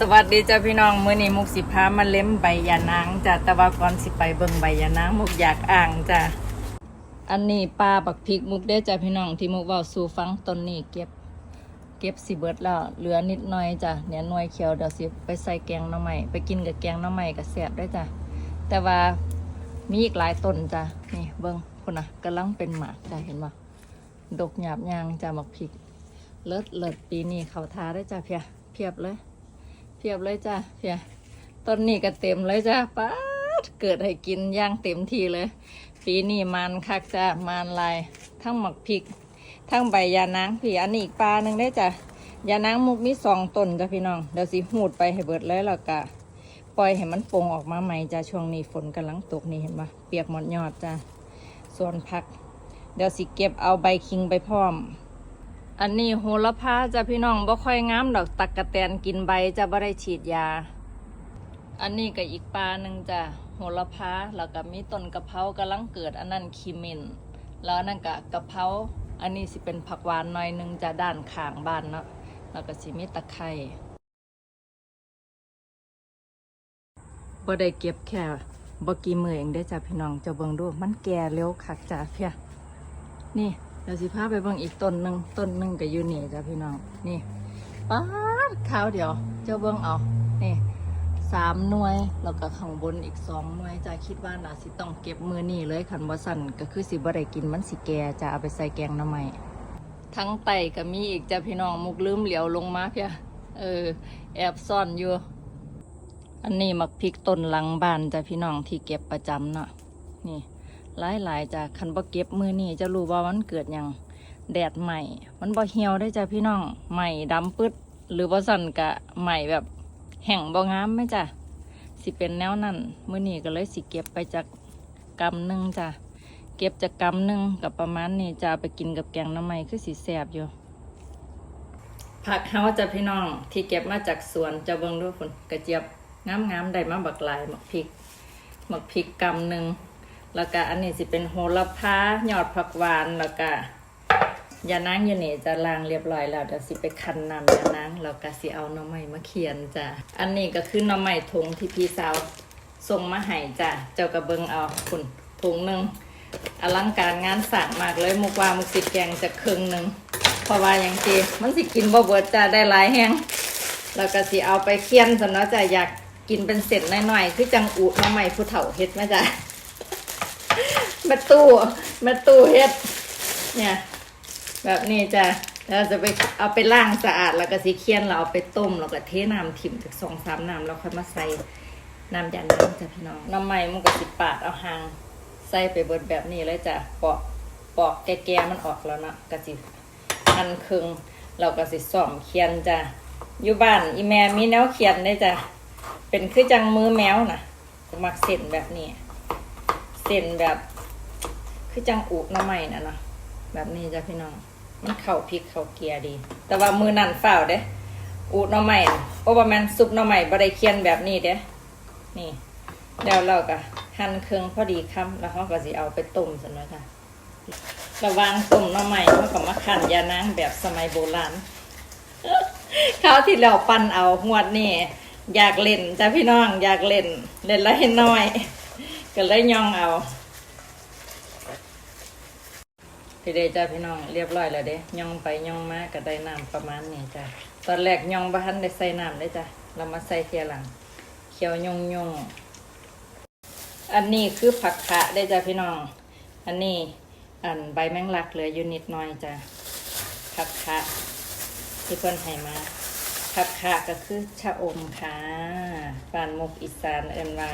สวัสดีจ้าพี่น้องมื้อนี้มุกสิพามาเล่มใบยานางจ้ะแต่ว่าก่อนสิไปเบิ่งใบยานางมุกอยากอ่างจ้ะอันนี้ปลาบักพริกมุกได้จ้ะพี่น้องที่มุกเว้าสู่ฟังต้นนี้เก็บ เก็บสิเบิดแล้วเหลือนิดหน่อยจ้ะเนี่ยหน่วยเขียวเดี๋ยวสิไปใส่แกงหน่อไม้ไปกินกับแกงหน่อไม้กับแซ่บได้จ้ะแต่ว่ามีอีกหลายต้นจ้ะนี่เบิ่งพุ่นน่ะกำลังเป็นหมากจ้ะเห็นบ่ดกหยาบยางจ้ะบักพริกเลิศเลิศปีนี้เขาทาได้จ้ะเพียเพียบเลย พียบเลยจ้ะเพียต้นนี้ก็เต็มเลยจ้ะป้าดเกิดให้กินย่างเต็มที่เลย ปีนี้มันคักจ้ะมันลายทั้งหมักพริก ทั้งใบยานางพี่อันนี้อีกปลาหนึ่งได้จ้ะยานางมุกมีสองต้นจ้ะพี่น้องเดี๋ยวสิหูดไปให้เบิดเลยแล้วก็ปล่อยให้มันโปงออกมาใหม่จ้ะช่วงนี้ฝนกำลังตกนี่เห็นปะเปียกหมดยอดจ้ะส่วนผัก เดี๋ยวสิเก็บเอาใบคิงไปพร้อม อันนี้โหระพาจะพี่น้องบ่ค่อยงามดอกตักกะแตนกินใบจะบ่ได้ฉีดยา อันนี้ก็อีกปลาหนึ่งจ้ะโหระพาแล้วก็มีต้นกะเพรากำลังเกิดอันนั้นขีมินแล้วอันนั่นก็กะเพราอันนี้สิเป็นผักหวานหน่อยหนึงจะด้านข้างบ้านเนาะแล้วก็สิมีตะไคร้บ่ได้เก็บแค่บ่กี่มือเองได้จ้ะพี่น้องจะเบิ่งดูมันแก่เร็วคักจ้ะเพียนี่ เดี๋ยวสิพาไปเบิ่งอีกต้นหนึ่งต้นหนึ่งก็อยู่นี่จ้ะพี่น้องนี่ป๊าดข้าวเดียว เจ้าเบิ่งเอานี่สามหน่วยแล้วก็ข้างบนอีกสองหน่วยจ้ะคิดว่าน่าสิต้องเก็บมือนี่เลยขันบ่สั่นก็คือสิบ่ได้กินมันสิแก่จะเอาไปใส่แกงหน้ำไม้ทั้งไตก็มีอีกจ้ะพี่น้องมุกลืมเหลียวลงมาเพียเออ แอบซ่อนอยู่ อันนี้มักพริกต้นหลังบ้านจ้ะพี่น้องที่เก็บประจำเนาะนี่ หลายหลายๆจ้ะคันบ่เก็บมือนี่จะรู้ว่ามันเกิดหยังแดดใหม่ มันบ่เหี่ยวได้จ้ะพี่น้องใหม่ดำปึ๊ด หรือว่าสั่นกะใหม่แบบแห้งบ่งามไหมจ้ะสิเป็นแนวนั้นมือนี่ก็เลยสิเก็บไปจากกำหนึ่งจ้ะเก็บจากกำหนึ่งกับประมาณนี้จะไปกินกับแกงน้ำไม้คือสีแสบอยู่ผักเฮาจะพี่น้องที่เก็บมาจากสวนจะเบิ่งดูพุ่นกระเจี๊ยบงามๆได้มาบักลายหมักพริกหมักพริกกำหนึ่ง แล้วก็อันนี้สิเป็นโหระพาหยอดผักหวานแล้วก็ยานางอยู่นี่จะล้างเรียบร้อยแล้วเดี๋ยวสิไปคั้นน้ำยานางแล้วก็สิเอาหน่อไม้มาเขียนจ้ะอันนี้ก็คือหน่อไม้ถุงที่พี่สาวส่งมาให้จ้ะเจ้ากระเบิงเอาคุณถุงหนึ่งอลังการงานสั่งมากเลยมุกวามุกสิแกงจะครึ่งหนึ่งเพราะว่าอย่างที่มันสิกินบ่เบิดจ้ะได้หลายแห้งแล้วก็สิเอาไปเคี่ยนสำนักจ้ะอยากกินเป็นเศษหน่อยๆคือจังอุหน่อไม้ผู้เฒ่าเฮ็ดไหมจ้ะ ม่ตู้ม่ตู้เฮ็ด เนี่ย แบบนี้จ้ะแล้วจะไปเอาไปล้างสะอาดแล้วก็สีเคียนเราเอาไปต้มแล้วก็เทน้ำถิ่มจากสองสามน้ำแล้วค่อยมาใส่น้ำยาน้ำจ้ะพี่น้องน้ำใหม่มันก็สิปาดเอาหางใส่ไปเบิดแบบนี้เลยจ้ะปอกปอกแก่ๆมันออกแล้วนะก็สิหั่นครึ่งเราก็สิซ่อมเคียนจ้ะอยู่บ้านอีแม่มีแนวเคียนได้จ้ะเป็นคือจังมือแมวนะมักเส้นแบบนี้ เส้นแบบ คือจังอุน้ำใหม่นะเนาะแบบนี้จ้ะพี่น้อง มันเข่าพริกเข่าเกียร์ดี แต่ว่ามือนั่นฝ่าวเด้อุน้ำใหม่โอประมาณซุปน้ำใหม่บริเคียนแบบนี้เด้นี่แล้วเราก็หั่นเครื่องพอดีคำแล้วเขาก็สิเอาไปต้มสันไว้ค่ะระวางต้มน้ำใหม่เขาก็มาขันยานางแบบสมัยโบราณข้าวที่เราปั่นเอางวดนี่อยากเล่นจ้ะพี่น้องอยากเล่น เล่นแล้วเห็นน้อย ก็เลยยองเอา พี่เดจ้าพี่น้องเรียบร้อยแล้วเด้ย่องไปย่องมาก็ได้น้ำประมาณนี้จ้ะตอนแรกย่องบ้านได้ใส่น้ำได้จ้ะเรามาใส่เทียหลังเขียวยงยงอันนี้คือผักคะได้จ้ะพี่น้อง อันนี้อันใบแมงลักเหลืออยู่นิดหน่อยจ้ะผักคะที่เพิ่นให้มาผักคะก็คือชะอมค่ะปานมกอีสานเอิ้นว่า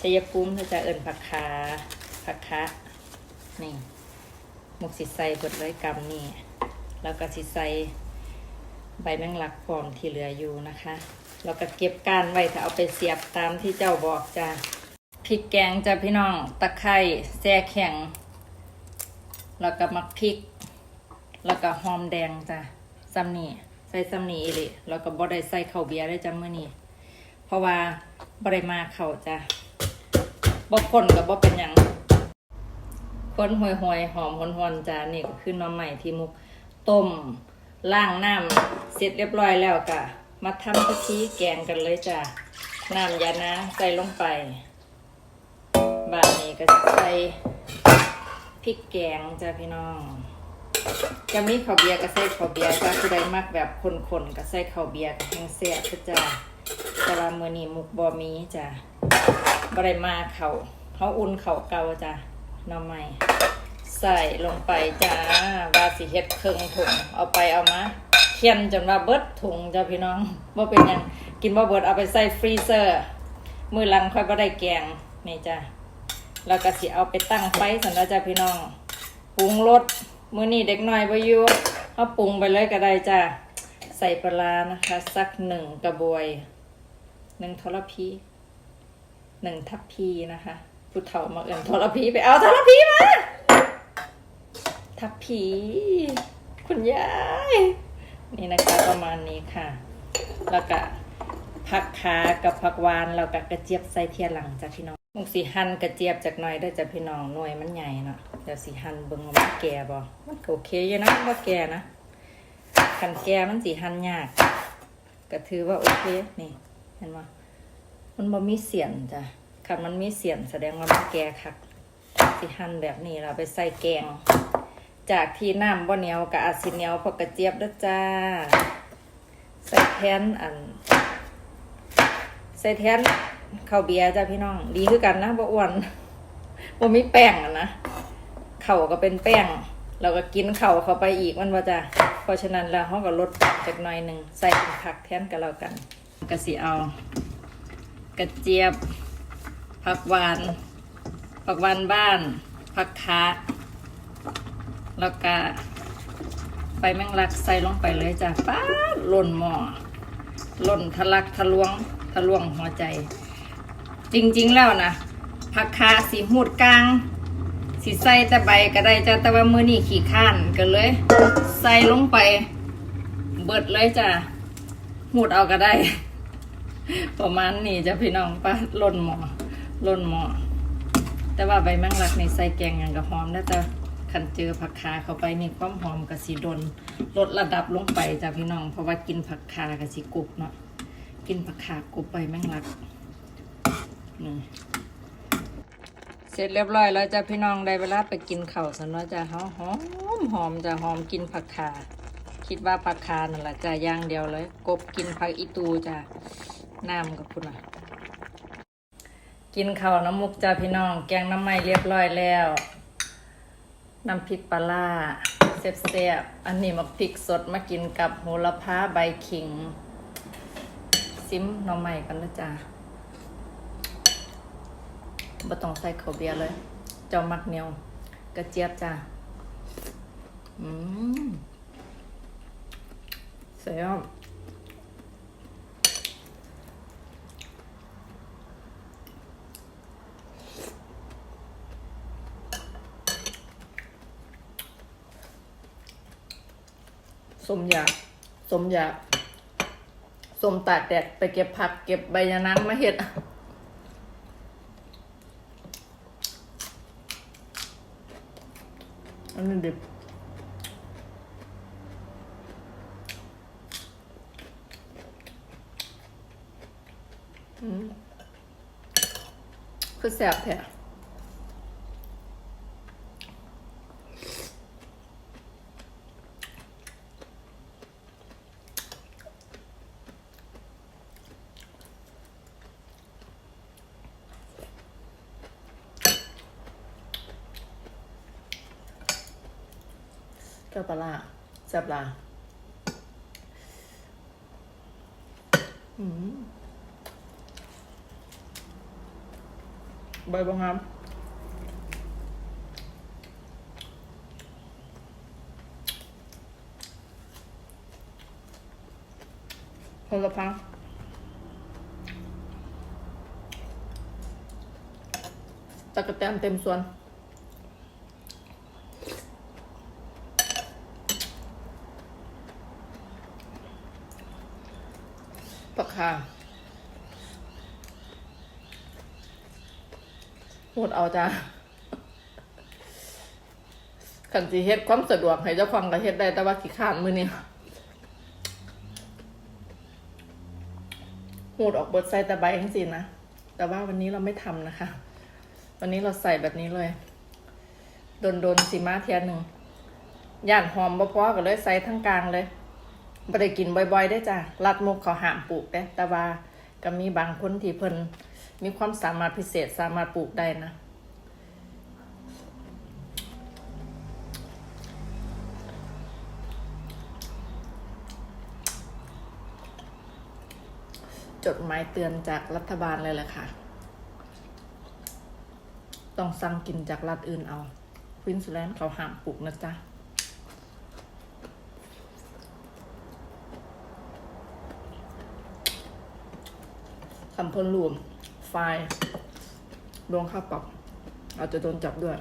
ชัยภูมิเขาจะเอิ้นผักคะผักคะนี่ หมกสิใส่เบิดเลยกำนี่แล้วก็สิใส่ใบแมงลักฟอมที่เหลืออยู่นะคะแล้วก็เก็บก้านไว้ถ้าเอาไปเสียบตามที่เจ้าบอกจ้ะพริกแกงจ้ะพี่น้องตะไคร้แซ่แข็ง แล้วก็มักพริก แล้วก็หอมแดงจ้ะซัมนี่ใส่ซัมนี่อีลิแล้วก็บ่ได้ใส่ข้าวเบียร์ได้จ้ะเมื้อนี้เพราะว่าบ่ได้มาเข้าจ้ะบ่คนกับบ่เป็นหยัง คนห่วยหวยๆหอมหอนๆจานนี่ก็คือน้ำใหม่ที่มุกต้มล่างน้ำเสร็จเรียบร้อยแล้วก็มาทำพิธีแกงกันเลยจ้ะน้ำยานะใส่ลงไปบาดนี้ก็จะใส่พริกแกงจ้ะพี่น้องจะมีข้าวเบียร์ก็ใส่ข้าวเบียร์จ้ะคือใดมักแบบคนๆก็ใส่ข้าวเบียร์กับแห้งแซ่บเด้อจ้ะแต่ว่ามือนี้มุกบ่มีจ้ะบ่ได้มาเขาเขาอุ่นเขาเกาจ้ะ หน้ำใหม่ใส่ลงไปจ้าบาสิเฮ็ดเครื่องถุงเอาไปเอามาเคียนจนว่าเบิดถุงจ้าพี่น้องว่าเป็นยังกินบ่เบิดเอาไปใส่ฟรีเซอร์ มือลังค่อยบ่ได้แกงนี่จ้าแล้วก็สิเอาไปตั้งไฟสันแล้วจ้าพี่น้องปรุงรสมื้อนี้เด็กน้อยบ่อยู่เอาปรุงไปเลยก็ได้จ้าใส่ปลาร้านะคะ สักหนึ่งกระบวยหนึ่งทรพีหนึ่งทัพพีนะคะ ผู้เฒ่ามาเอินทรพีไปเอาทรพีมาทับผีคุณยาย นี่นะคะประมาณนี้ค่ะ แล้วก็ผักขากับผักหวานแล้วก็กระเจี๊ยบใส่เทียหลังจ้ะพี่น้องมุกสีหั่นกระเจี๊ยบจากหน่อยได้จ้ะพี่น้องหน่วยมันใหญ่เนาะเดี๋ยวสีหั่นเบิ่งว่ามันแก่บ่มันก็โอเคอยู่นะว่าแก่นะขันแก่มันสีหั่นยากก็ถือว่าโอเคนี่เห็นไหมมันบ่มีเสียนจ้ะ คันมันมีเสียนแสดงว่ามันแก่คักสิหั่นแบบนี้เราไปใส่แกง จากที่น้ำบ่เหนียวกับอาจสิเหนียวพราะกระเจี๊ยบด้อจ้า ใส่แทนอัน ใส่แทนข้าวเบียร์จ้าพี่น้อง ดีคือกันนะบ่อ้วนบ่มีแป้งนะเข่าก็เป็นแป้งเราก็กินเข่าเข้าไปอีกมันว่าจ้ะเพราะฉะนั้นแล้วเขาก็ลดจากหน่อยหนึ่งใส่เป็นผักแทนกันแล้วกันก็สิเอา กระเจี๊ยบ ผักหวาน ผักหวานบ้าน ผักคะแล้วก็ใบแมงลักใส่ลงไปเลยจ้ะป้าหล่นหม้อหล่นทะลักทะลวงทะลวงหัวใจ จริงๆแล้วนะผักคะสีหูดกลางสีใส่แต่ใบก็ได้จ้ะแต่ว่ามือนี่ขี้ข้านกันเลย ใส่ลงไป เบิดเลยจ้ะหูดเอาก็ได้ ประมาณนี้จ้ะพี่น้องป้าหล่นหม้อ ล่นหม้อแต่ว่าใบแมงลักในใส่แกงอย่างกับหอมนะแต่คันเจอผักคาเข้าไปนี่ความหอมกับสีดนลดระดับลงไปจ้ะพี่น้อง เพราะว่ากินผักคากับสีกรุบเนาะกินผักคากรุบใบแมงลักนี่เสร็จเรียบร้อยแล้วจ้ะพี่น้องได้เวลาไปกินข้าวสันว่าจะหอมหอมจะหอมกินผักคาคิดว่าผักคานั่นแหละจ้ะย่างเดียวเลย กบกินผักอีตูจ้ะน้ำกับคุณอะ กินข้าวน้ำมุกจ้าพี่น้อง แกงน้ำไม้เรียบร้อยแล้ว น้ำพริกปลาล่าเสียบอันนี้มาพริกสดมากินกับโหระพาใบขิง ซิมน้ำใหม่กันนะจ้าบ่ต้องใส่ข้าวเบียร์เลย เจ้ามักเหนียว กระเจี๊ยบจ้าอืมเสียบ สมอยากสมอยากสมตากแดดไปเก็บผัก เก็บใบยะนางมาเห็ดอันนี้ดิบอืมคือแสบแท้ จ้าปลาร้าแซ่บหลาอืมใบบางงามคนลพังตะกะแตนเต็มส่วน คาหมดเอาจ้าขันสีเฮ็ดความสะดวกให้เจ้าฟังก็เฮ็ดได้แต่ว่าขี้ข้านมือนี่หูดออกเบิดใส่แต่ใบทั้งสินะ แต่ว่าวันนี้เราไม่ทำนะคะ วันนี้เราใส่แบบนี้เลย โดนโดนสีมาเทียนหนึ่งย่านหอมบ่พอก็เลยใส่ทั้งกลางเลย ไม่ได้กินบ่อยๆได้จ้ะรัดมุกเขาห้ามปลูกได้แต่ว่าก็มีบางคนที่เพิ่นมีความสามารถพิเศษสามารถปลูกได้นะจดหมายเตือนจากรัฐบาลเลยแหละค่ะ ต้องสั่งกินจากรัฐอื่นเอา ควินสแลนด์เขาห้ามปลูกนะจ๊ะ คำพ้นรวม ไฟล์ลวงค่าปรับอาจจะโดนจับด้วย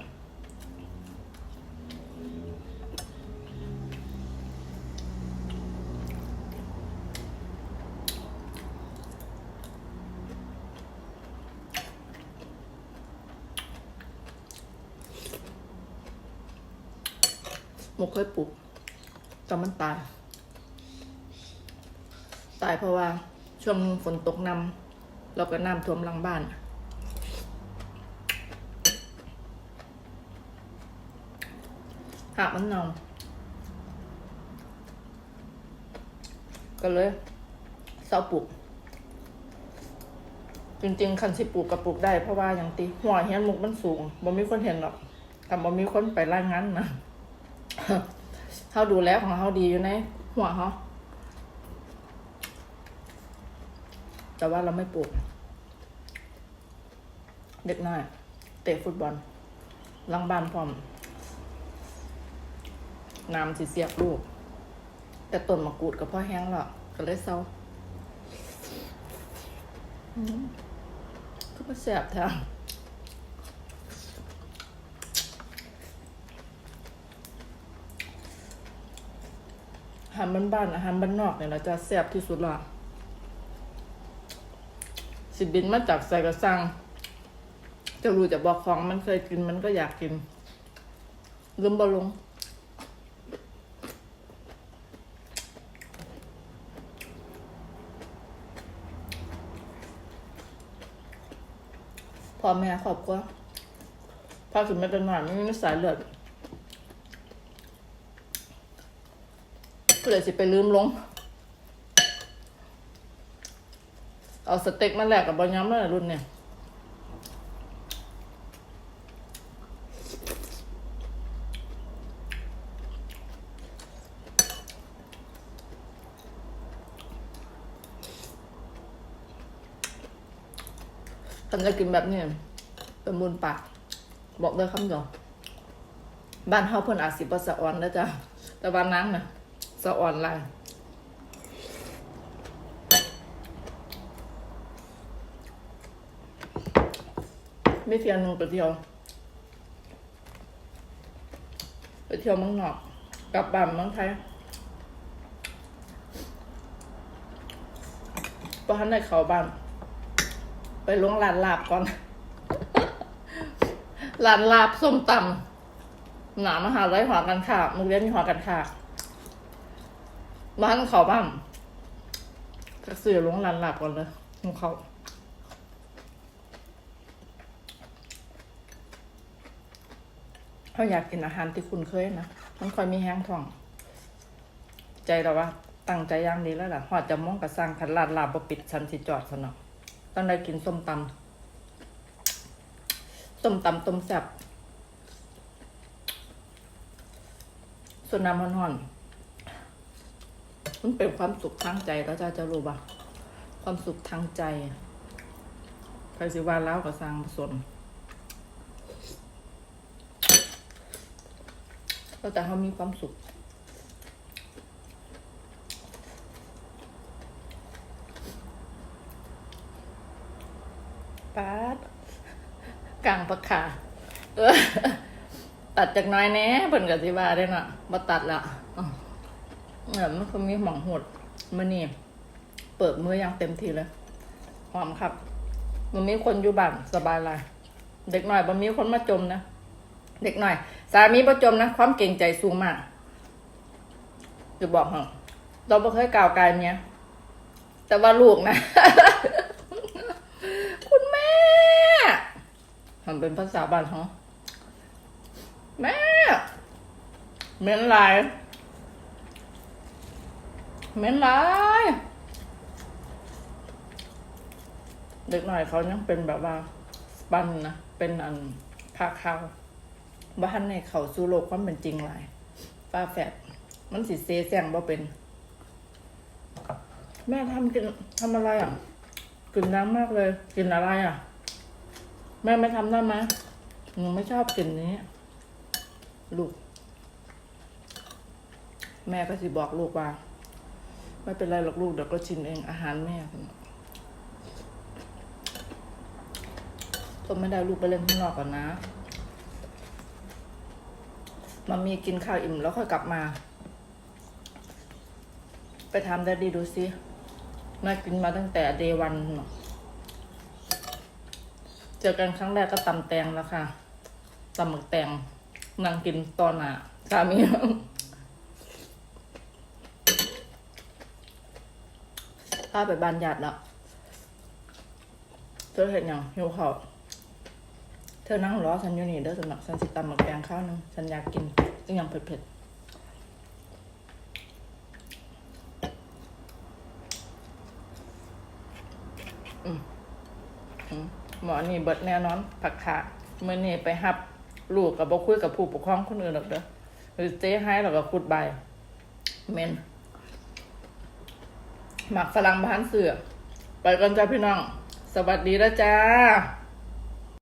หมกเคยปลูกแต่มันตาย ตายเพราะว่าช่วงฝนตกน้ำ แล้วก็น้ำท่วมหลังบ้าน หามันน่าก็เลยเสาปลูก จริงๆ คันสิปลูกกับปลูกได้เพราะว่าอย่างตีหัวเฮียนมุกมันสูงบ่มีคนเห็นหรอกแต่บ่มีคนไปรายงานนะเขาดูแลของเขาดีอยู่ในหัวเขาแต่ว่าเราไม่ปลูก เด็กน้อย เตะฟุตบอลหลังบ้านพร้อมน้ำสิเสียบลูก แต่ต้นมะกรูดกับพ่อแห้งหรอกก็เลยเศร้าอืมก็มาแสบแท้อาหารบ้านๆอาหารบ้านนอกเนี่ยเราจะแซ่บที่สุดละสิบินมาจากใส่กระสัง จะรู้จะบอกของมันเคยกินมันก็อยากกินลืมบอลงพ่อแม่ครอบครัวพ่อสุดแม่เป็นหน่อยไม่มีสายเลือดก็เลยสิไปลืมลง เอาสเต็กมาแลกกับบอลย้ำแล้วรุ่นเนี่ย ฉันจะกินแบบนี้เป็นมูลปาก บอกเลยคำเดียวบ้านเฮาเพิ่นอาจสิบ่สะอ่อนนะจ๊ะแต่บ้านนางน่ะสะอ่อนหลายไม่เที่ยวหนึงไปเที่ยวไปเที่ยวมืองนอก กลับบ้านมืองไทยพอทันได้เข้าบ้าน ไปลวงร้านลาบก่อนร้านลาบส้มตำหนามหาลัยหอกันค่ะโรงเรียนมีหอกันค่ะบ้านเขาบ้านก็ซื้อลงร้านลาบก่อนเลยของเขาเขาอยากกินอาหารที่คุณเคยนะมันค่อยมีแห้งท้อง ใจเราว่าตั้งใจอย่างดีแล้วล่ะหอดจะมองกระสังคันร้านลาบปิดฉันสิจอดสนอ ต้องได้กินส้มตำส้มตำต้มแซ่บส่วนน้ำห่อนๆมันเป็นความสุขทางใจแล้วจ้าจะรู้ป่ะความสุขทางใจใครสิว่าแล้วก็สร้างสนแล้วแต่เขามีความสุข ปาดกลาง ปากขาเออตัดจากน้อยแน่เพิ่นก็สิว่าได้เนาะบ่ตัดละเออมันก็มีหมองหดมื้อนี้เปิดมืออย่างเต็มทีเลยหอมครับมันมีคนอยู่บ้านสบายเลยเด็กหน่อยบ่มีคนมาจมนะเด็กหน่อย สามีบ่จมนะ ความเก่งใจสูงมากจะบอกเหรอเราบ่เคยกล่าวกายเมียแต่ว่าลูกนะ คุณแม่ มันเป็นภาษาบ้านเขาแม่เม็นลายเม็นลายเด็กหน่อยเขายังเป็นแบบว่าปั้นนะเป็นอันผ้าขาวบ้านในเขาสู่โลกความเป็นจริงหลายป้าแฝดมันสิเซแซงบ่เป็น แม่ทำกินทำอะไรอะกลิ่นดังมากเลยกลินอะไรอะ แม่ไม่ทำได้ไหมหนูไม่ชอบกลิ่นนี้ ลูก แม่ก็สิบอกลูกว่า ไม่เป็นไรหรอกลูกเดี๋ยวก็ชิมเองอาหารแม่ทนไม่ได้ลูกไปเล่นข้างนอกก่อนนะมามีกินข้าวอิ่มแล้วค่อยกลับมา ไปทำได้ดีดูสิแม่กินมาตั้งแต่เดวันเจอกันครั้งแรกก็ตำแตงแล้วค่ะตำหมึกแตงนั่งกินตอนน่ะสามีพาไปบานญาติแล้วเธอเห็นยังหิวข้าเธอนั่งรอฉันอยู่นี่เด้อสำหรับฉันสิตำหมึกแตงข้าวหนึงฉันอยากกินจึงยังเผ็ดๆอืมอืมหม อนี่เบิดแน่นอนผักขาเมื่อนี่ไปหับลูกกับบ่คุยกับผู้ปกครองคนอื่นหรอกเด้อหรือเจ๊ให้แล้วก็คุดใบเมนหมักฝรั่งบ้านเสือไปกันจ้าพี่น้อง สวัสดีแล้วจ้า